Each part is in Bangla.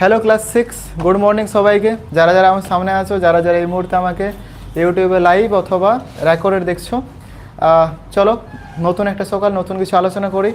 Hello class six good morning সবাইকে। যারা যারা আমার সামনে আছো, যারা যারা এই মুহূর্তে আমাকে ইউটিউবে লাইভ অথবা রেকর্ডেড দেখছ চলো নতুন একটা সকাল, নতুন কিছু আলোচনা করি।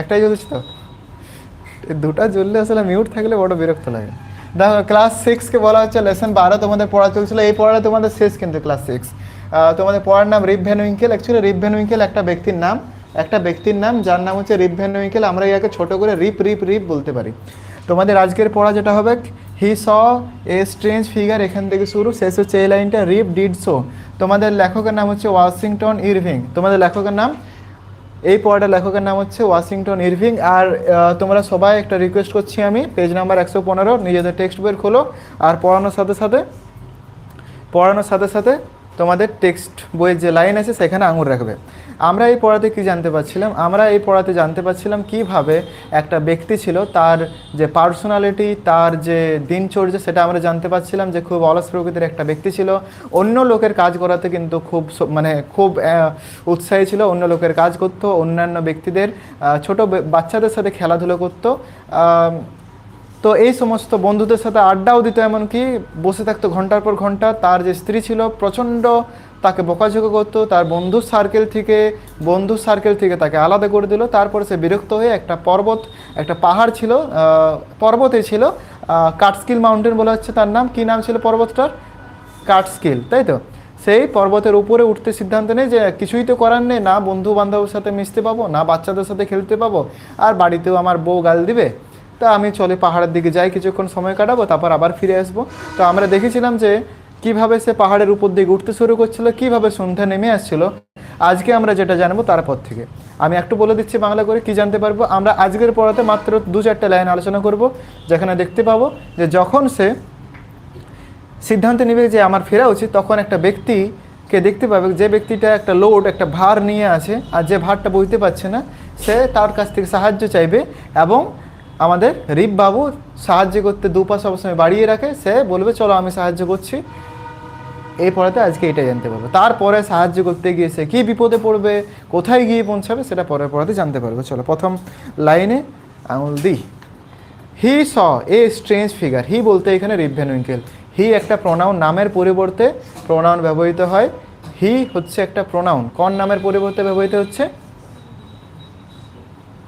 একটাই জ্বলছে তো? দুটা জ্বললে আসলে মিউট থাকলে বড় বিরক্ত লাগে। দেখো ক্লাস সিক্সকে বলা হচ্ছে লেসন বারো তোমাদের পড়া চলছিল। এই পড়াটা তোমাদের শেষ কিন্তু ক্লাস সিক্স তোমাদের পড়ার নাম Van Winkle actually Van Winkle একটা ব্যক্তির নাম। একটা ব্যক্তির নাম, যার নাম হচ্ছে রিপ উইঙ্কেল আমরা ইয়াকে ছোট করে রিপ রিপ রিপ বলতে পারি। তোমাদের আজকের পড়া যেটা হবে হি স এ স্ট্রেঞ্জ ফিগার এখান থেকে শুরু, শেষ হচ্ছে এই লাইনটা রিপ ডিড সো তোমাদের লেখকের নাম হচ্ছে ওয়াশিংটন ইরভিং। তোমাদের লেখকের নাম? এই পড়াটা লেখকের নাম হচ্ছে ওয়াশিংটন ইরভিং। আর তোমরা সবাই একটা রিকোয়েস্ট করছি আমি পেজ নাম্বার একশো পনেরো, নিজেদের টেক্সট বইয়ের খোলো, আর পড়ানোর সাথে সাথে, পড়ানোর সাথে সাথে তোমাদের টেক্সট বইয়ের যে লাইন আছে সেখানে আঙুর রাখবে। আমরা এই পড়াতে কি জানতে পারছিলাম? আমরা এই পড়াতে জানতে পারছিলাম কীভাবে একটা ব্যক্তি ছিল তার যে পার্সোনালিটি তার যে দিনচর্যা সেটা আমরা জানতে পারছিলাম যে খুব অলস প্রকৃতির একটা ব্যক্তি ছিল। অন্য লোকের কাজ করাতে কিন্তু খুব মানে খুব উৎসাহী ছিল। অন্য লোকের কাজ করতো, অন্যান্য ব্যক্তিদের ছোট বাচ্চাদের সাথে খেলাধুলো করতো। তো এই সমস্ত বন্ধুদের সাথে আড্ডাও দিত, এমনকি বসে থাকতো ঘণ্টার পর ঘণ্টা। তার যে স্ত্রী ছিল, প্রচণ্ড তাকে বকাঝকা করতো। তার বন্ধু সার্কেল থেকে, বন্ধু সার্কেল থেকে তাকে আলাদা করে দিল। তারপরে সে বিরক্ত হয়ে একটা পর্বত, একটা পাহাড় ছিল পর্বতে ছিল কাটস্কিল মাউন্টেন বলা হচ্ছে তার নাম। কি নাম ছিল পর্বতটার? কাটস্কিল তাই তো? সেই পর্বতের উপরে উঠতে সিদ্ধান্ত নেই যে কিছুই তো করার নেই, না বন্ধু বান্ধবের সাথে মিশতে পাবো, না বাচ্চাদের সাথে খেলতে পাবো, আর বাড়িতেও আমার বউ গাল দিবে। তা আমি চলে পাহাড়ের দিকে যাই, কিছুক্ষণ সময় কাটাবো, তারপর আবার ফিরে আসব। তো আমরা দেখেছিলাম যে কীভাবে সে পাহাড়ের উপর দিকে উঠতে শুরু করছিল, কীভাবে সন্ধ্যা নেমে আসছিল। আজকে আমরা যেটা জানব তারপর থেকে। আমি একটু বলে দিচ্ছি বাংলা করে কি জানতে পারব। আমরা আজকের পড়াতে মাত্র দু চারটে লাইন আলোচনা করব, যেখানে দেখতে পাবো যে যখন সে সিদ্ধান্ত নেবে যে আমার ফেরা উচিত, তখন একটা ব্যক্তিকে দেখতে পাবে, যে ব্যক্তিটা একটা লোড, একটা ভার নিয়ে আছে, আর যে ভারটা বইতে পারছে না, সে তার কাছ থেকে সাহায্য চাইবে এবং আমাদের রিপ বাবু সাহায্য করতে দুপা সবসময় বাড়িয়ে রাখে। সে বলবে, চলো আমি সাহায্য করছি। এই পড়াতে আজকে এটাই জানতে পারব। তারপরে সাহায্য করতে গিয়ে সে কী বিপদে পড়বে, কোথায় গিয়ে পৌঁছাবে, সেটা পরের পড়াতে জানতে পারবে। চলো, প্রথম লাইনে আঙুল দিই। হি স, এ স্ট্রেঞ্জ ফিগার। হি বলতে এখানে রিভেন উইঙ্কেল হি একটা প্রোনাউন নামের পরিবর্তে প্রোনাউন ব্যবহৃত হয়। হি হচ্ছে একটা প্রোনাউন কোন নামের পরিবর্তে ব্যবহৃত হচ্ছে?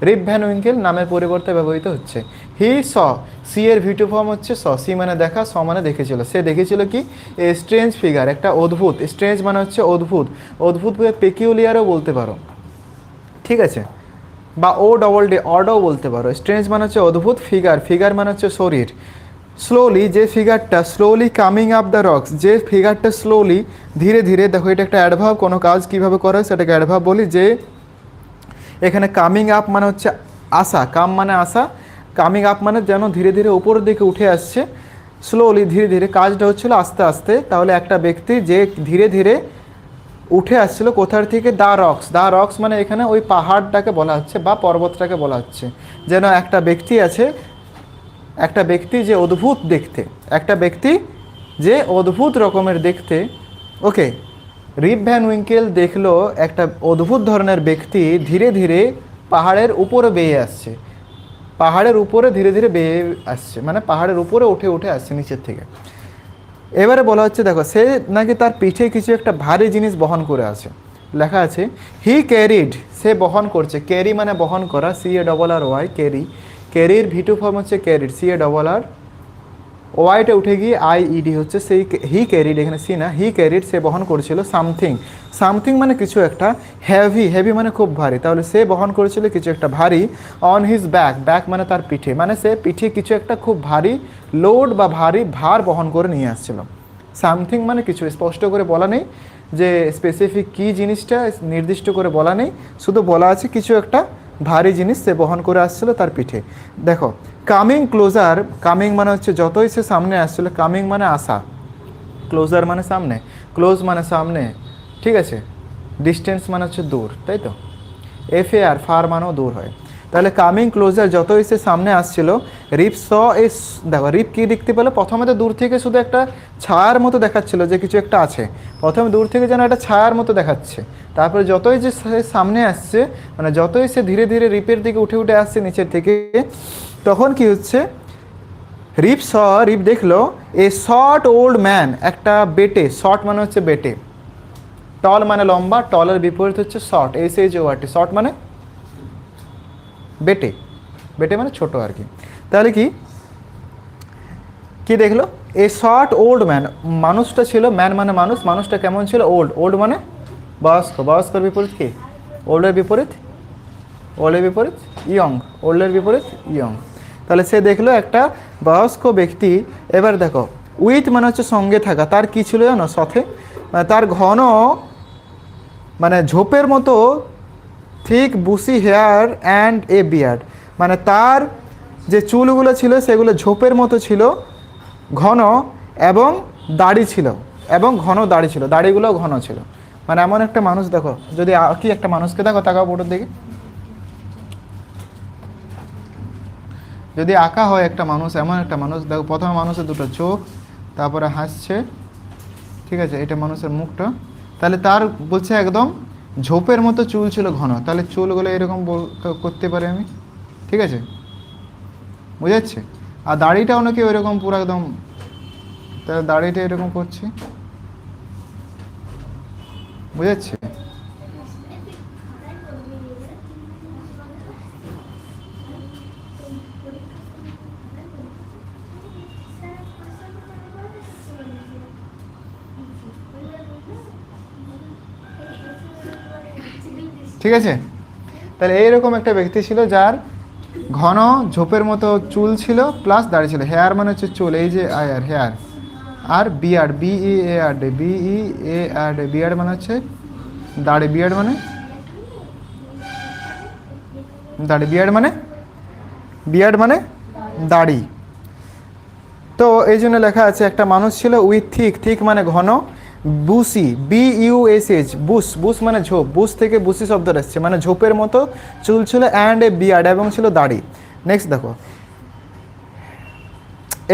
রিপ ভ্যান উইঙ্কেল নামের পরিবর্তে ব্যবহৃত হচ্ছে। হি স সি এর ভিটু ফর্ম হচ্ছে স সি মানে দেখা, স মানে দেখেছিল। সে দেখেছিল কি? এ স্ট্রেঞ্জ ফিগার একটা অদ্ভুত। স্ট্রেঞ্জ মানে হচ্ছে অদ্ভুত। অদ্ভুত পেকিউলিয়ারও বলতে পারো। ঠিক আছে? বা ও ডবল ডে অডও বলতে পারো। স্ট্রেঞ্জ মানে হচ্ছে অদ্ভুত ফিগার ফিগার মানে হচ্ছে শরীর। স্লোলি যে ফিগারটা slowly coming up the rocks যে ফিগারটা স্লোলি ধীরে ধীরে, দেখো এটা একটা অ্যাডভাব কোনো কাজ কীভাবে করে সেটাকে অ্যাডভাব বলি, যে এখানে কামিং আপ মানে হচ্ছে আসা কাম মানে আসা কামিং আপ মানে যেন ধীরে ধীরে উপরের দিকে উঠে আসছে। স্লোলি ধীরে ধীরে কাজটা হচ্ছিল আস্তে আস্তে। তাহলে একটা ব্যক্তি যে ধীরে ধীরে উঠে আসছিল কোথার থেকে? দা রক্স। দা রক্স মানে এখানে ওই পাহাড়টাকে বলা হচ্ছে বা পর্বতটাকে বলা হচ্ছে। যেন একটা ব্যক্তি আছে, একটা ব্যক্তি যে অদ্ভুত দেখতে, একটা ব্যক্তি যে অদ্ভুত রকমের দেখতে। ওকে রিপ ভ্যান উইঙ্কেল দেখল একটা অদ্ভুত ধরনের ব্যক্তি ধীরে ধীরে পাহাড়ের উপরে বেয়ে আসছে। পাহাড়ের উপরে ধীরে ধীরে বেয়ে আসছে। মানে পাহাড়ের উপরে উঠে উঠে আসছে নিচের থেকে। এবারে বলা হচ্ছে, দেখো, সে নাকি তার পিঠে কিছু একটা ভারী জিনিস বহন করে আছে। লেখা আছে হি ক্যারিড সে বহন করছে। ক্যারি মানে বহন করা C A double R Y carry ক্যারির V two form হচ্ছে carried C A double R ওয়াইটা উঠে গিয়ে আই ইডি হচ্ছে সেই হি ক্যারিড এখানে সি না হি ক্যারিড সে বহন করেছিল সামথিং সামথিং মানে কিছু একটা হেভি হেভি মানে খুব ভারী। তাহলে সে বহন করেছিল কিছু একটা ভারী অন হিজ ব্যাক ব্যাক মানে তার পিঠে। মানে সে পিঠে কিছু একটা খুব ভারী লোড বা ভারী ভার বহন করে নিয়ে আসছিল। সামথিং মানে কিছু, স্পষ্ট করে বলা নেই যে স্পেসিফিক কী জিনিসটা, নির্দিষ্ট করে বলা নেই। শুধু বলা আছে কিছু একটা ভারী জিনিস সে বহন করে আসছিল তার পিঠে। দেখো কামিং ক্লোজার কামিং মানে হচ্ছে যতই সে সামনে আসছিল কামিং মানে আসা ক্লোজার মানে সামনে ক্লোজ মানে সামনে, ঠিক আছে? ডিস্টেন্স মানে হচ্ছে দূর, তাই তো? এফ এ আর ফার মানেও দূর হয়। তাহলে কামিং ক্লোজার যতই সে সামনে আসছিল রিপ স এস দেখো রিপ কি দেখতে পেল? প্রথমে তো দূর থেকে শুধু একটা ছায়ার মতো দেখাচ্ছিল যে কিছু একটা আছে। প্রথমে দূর থেকে যেন একটা ছায়ার মতো দেখাচ্ছে। তারপরে যতই যে সামনে আসছে মানে যতই সে ধীরে ধীরে রিপের দিকে উঠে উঠে আসছে, নিচের থেকে তখন কি হচ্ছে? রিপ স, রিপ দেখল, এ শর্ট ওল্ড ম্যান, একটা বেটে, শর্ট মানে হচ্ছে বেটে। টল মানে লম্বা, টলের বিপরীত হচ্ছে শর্ট, এই সেই যে ওয়ার্ডটি, শর্ট মানে বেটে। বেটে মানে ছোট আর কি। তাহলে কি? কি দেখল? এ শর্ট ওল্ড ম্যান, মানুষটা ছিল, ম্যান মানে মানুষ, মানুষটা কেমন ছিল? ওল্ড। ওল্ড মানে বয়স্ক। বয়স্কর বিপরীত কি? ওল্ডের বিপরীত? ওল্ডের বিপরীত? ইয়ং। ওল্ডের বিপরীত? ইয়ং। তাহলে সে দেখল একটা বয়স্ক ব্যক্তি। এবার দেখো, উইথ মানে হচ্ছে সঙ্গে থাকা, তার কি ছিল জানো সাথে? তার ঘন মানে ঝোপের মতো thick bushy hair and a beard মানে তার যে চুলগুলো ছিল, সেগুলো ঝোপের মতো ছিল, ঘন এবং দাড়ি ছিল, এবং ঘন দাড়ি ছিল, দাড়িগুলো ঘন ছিল। মানে এমন একটা মানুষ দেখো, যদি কি একটা মানুষকে দেখো, তাকাও ফটোর দিকে যদি আঁকা হয় একটা মানুষ, এমন একটা মানুষ, দেখো প্রথমে মানুষের দুটো চোখ, তারপরে হাসছে, ঠিক আছে, এটা মানুষের মুখটা। তাহলে তার বলছে একদম ঝোপের মতো চুল ছিল ঘন, তাহলে চুলগুলো এরকম করতে পারি আমি? ঠিক আছে? বুঝাচ্ছে আর দাড়িটাও নাকি ওইরকম পুরো একদম, তাহলে দাড়িটা এরকম করছি। বুঝাচ্ছে ঠিক আছে? তাহলে এইরকম একটা ব্যক্তি ছিল যার ঘন ঝোপের মতো চুল ছিল প্লাস দাড়ি ছিল। হেয়ার মানে হচ্ছে চুল, এই যে আয়ার hair R beard B E A R D B E A R D beard মানে হচ্ছে দাড়ি বিয়ার্ড মানে? দাড়ি বিয়ার্ড মানে? বিয়ার্ড মানে দাড়ি। তো এই জন্য লেখা আছে, একটা মানুষ ছিল উইথ থিক থিক মানে ঘন, bushy B U S H bush bush মানে ঝোপ, বুস থেকে বুসি শব্দ আসছে মানে ঝোপের মতো চুল ছিল অ্যান্ড এ বিয়ার্ড এবং ছিল দাড়ি। নেক্সট দেখো।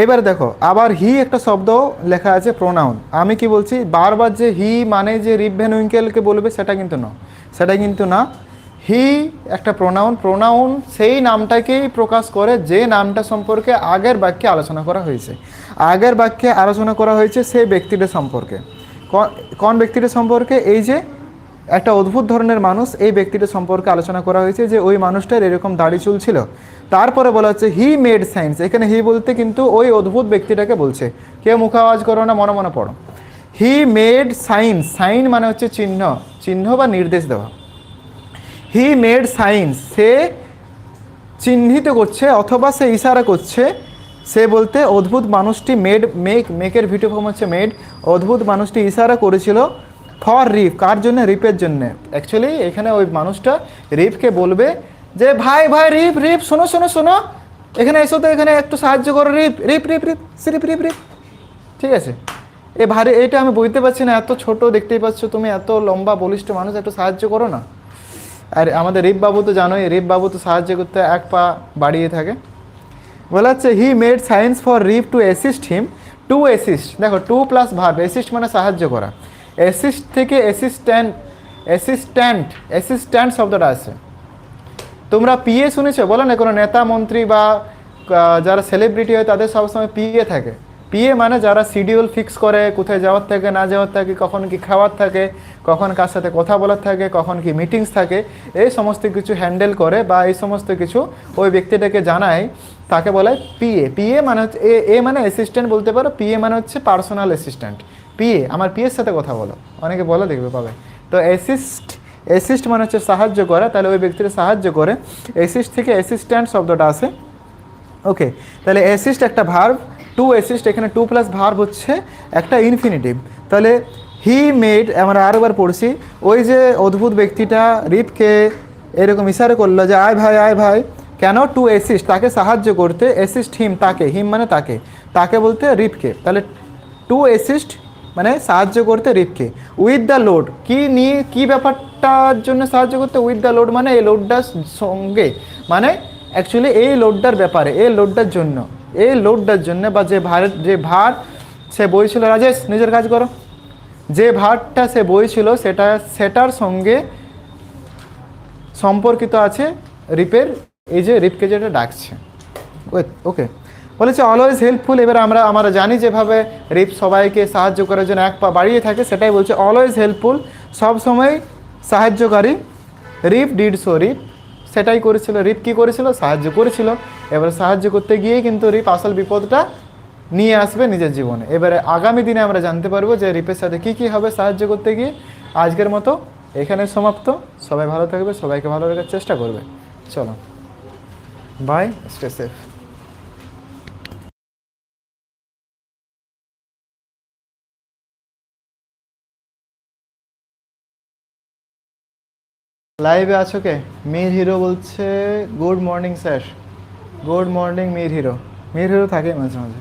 এবার দেখো, আবার হি একটা শব্দ লেখা আছে প্রোনাউন আমি কি বলছি? বারবার যে হি মানে যে ভ্যান উইঙ্কেলকে বলবে, সেটা কিন্তু না। সেটা কিন্তু না। হি একটা প্রোনাউন প্রোনাউন সেই নামটাকেই প্রকাশ করে যে নামটা সম্পর্কে আগের বাক্যে আলোচনা করা হয়েছে। আগের বাক্যে আলোচনা করা হয়েছে সেই ব্যক্তিটা সম্পর্কে। কোন ব্যক্তিটা সম্পর্কে? এই যে একটা অদ্ভুত ধরনের মানুষ এই ব্যক্তিটা সম্পর্কে আলোচনা করা হয়েছে যে ওই মানুষটার এরকম দাড়ি চুল ছিল। তারপরে বলা হচ্ছে হি মেড সাইন্স। এখানে হি বলতে কিন্তু ওই অদ্ভুত ব্যক্তিটাকে বলছে। কেউ মুখ আওয়াজ করো না, মনে মনে পড়ো। হি মেড সাইন সাইন মানে হচ্ছে চিহ্ন। চিহ্ন বা নির্দেশ দেওয়া। হি মেড সাইন্স সে চিহ্নিত করছে অথবা সে ইশারা করছে। সে বলতে, অদ্ভুত মানুষটি মেড মেক মেকের ভিডিও ফর্ম হচ্ছে মেড অদ্ভুত মানুষটি ইশারা করেছিল ফর রিপ কার জন্য? রিপের জন্য। অ্যাকচুয়ালি এখানে ওই মানুষটা রিপকে বলবে যে, ভাই ভাই রিপ রিপ শোনো শোনো শোনো। এখানে এসো তো, এখানে একটু সাহায্য করো। রিপ রিপ রিপ রিপ রিপ রিপ রিপ ঠিক আছে? এ ভারী, এটা আমি বুঝতে পারছি না, এত ছোট দেখতেই পাচ্ছ তুমি, এত লম্বা, বলিষ্ঠ মানুষ, একটু সাহায্য করো না। আর আমাদের রিপ বাবু তো জানোই, রিপ বাবু তো সাহায্য করতে এক পা বাড়িয়ে থাকে। বলা হচ্ছে he made signs for Rip to assist him to assist দেখো টু প্লাস ভাব অ্যাসিস্ট মানে সাহায্য করা। অ্যাসিস্ট থেকে অ্যাসিস্ট্যান্ট অ্যাসিস্ট্যান্ট অ্যাসিস্ট্যান্ট শব্দটা আছে। তোমরা পিএ শুনেছো? বলো না, কোনো নেতা, মন্ত্রী বা যারা সেলিব্রিটি হয়, তাদের সবসময় পিএ থাকে। পিএ মানে যারা শিডিউল ফিক্স করে, কোথায় যাওয়ার থাকে, না যাওয়ার থাকে, কখন কি খাওয়ার থাকে, কখন কার সাথে কথা বলার থাকে, কখন কি মিটিংস থাকে, এই সমস্ত কিছু হ্যান্ডেল করে বা এই সমস্ত কিছু ওই ব্যক্তিটাকে জানায়, তাকে বলে পিএ। পিএ মানে হচ্ছে, এ এ মানে অ্যাসিস্ট্যান্ট বলতে পারো, পিএ মানে হচ্ছে পার্সোনাল অ্যাসিস্ট্যান্ট পিএ, আমার পিএর সাথে কথা বলো, অনেকে বলে দেখবে পাবে। তো অ্যাসিস্ট অ্যাসিস্ট মানে হচ্ছে সাহায্য করা, তাহলে ওই ব্যক্তিটা সাহায্য করে। অ্যাসিস্ট থেকে অ্যাসিস্ট্যান্ট শব্দটা আসে। ওকে তাহলে অ্যাসিস্ট একটা ভার্ব টু অ্যাসিস্ট এখানে টু প্লাস ভার্ব হচ্ছে একটা ইনফিনিটিভ তাহলে হি মেড আমরা আরেকবার পড়ছি, ওই যে অদ্ভুত ব্যক্তিটা রিপকে এরকম ইশারা করল যে, আয় ভাই আয় ভাই, কেন টু অ্যাসিস্ট তাকে সাহায্য করতে অ্যাসিস্ট হিম তাকে হিম মানে তাকে তাকে বলতে রিপকে। তাহলে টু অ্যাসিস্ট মানে সাহায্য করতে রিপকে। উইথ দ্য লোড কি নিয়ে, কি ব্যাপারটার জন্য সাহায্য করতে? উইথ দ্য লোড মানে এই লোডটার সঙ্গে। মানে অ্যাকচুয়ালি এই লোডটার ব্যাপারে, এই লোডটার জন্য। এই লোডটার জন্য বা যে ভার যে ভার সে বইছিল, রাজেশ, নিজের কাজ করো। যে ভারটা সে বইছিল, সেটা, সেটার সঙ্গে সম্পর্কিত আছে রিপের। এই যে রিপকে যেটা ডাকছে। ওকে বলেছে অলওয়েজ হেল্পফুল এবার আমরা আমরা জানি যেভাবে রিপ সবাইকে সাহায্য করার জন্য এক পা বাড়িয়ে থাকে, সেটাই বলছে অলওয়েজ হেল্পফুল সবসময় সাহায্যকারী। Rip did so Rip. সেটাই করেছিল, রিপ কী করেছিল? সাহায্য করেছিল। এবারে সাহায্য করতে গিয়েই কিন্তু রিপ আসল বিপদটা নিয়ে আসবে নিজের জীবনে। এবারে আগামী দিনে আমরা জানতে পারব যে রিপের সাথে কী কী হবে সাহায্য করতে গিয়ে। আজকের মতো এখানে সমাপ্ত। সবাই ভালো থাকবে, সবাইকে ভালো রাখার চেষ্টা করবে। চলো। বাই স্টে সেফ লাইভে আছো কে? মির হিরো বলছে good morning sir good morning Mir hero. Mir hero থাকে মাঝে মাঝে।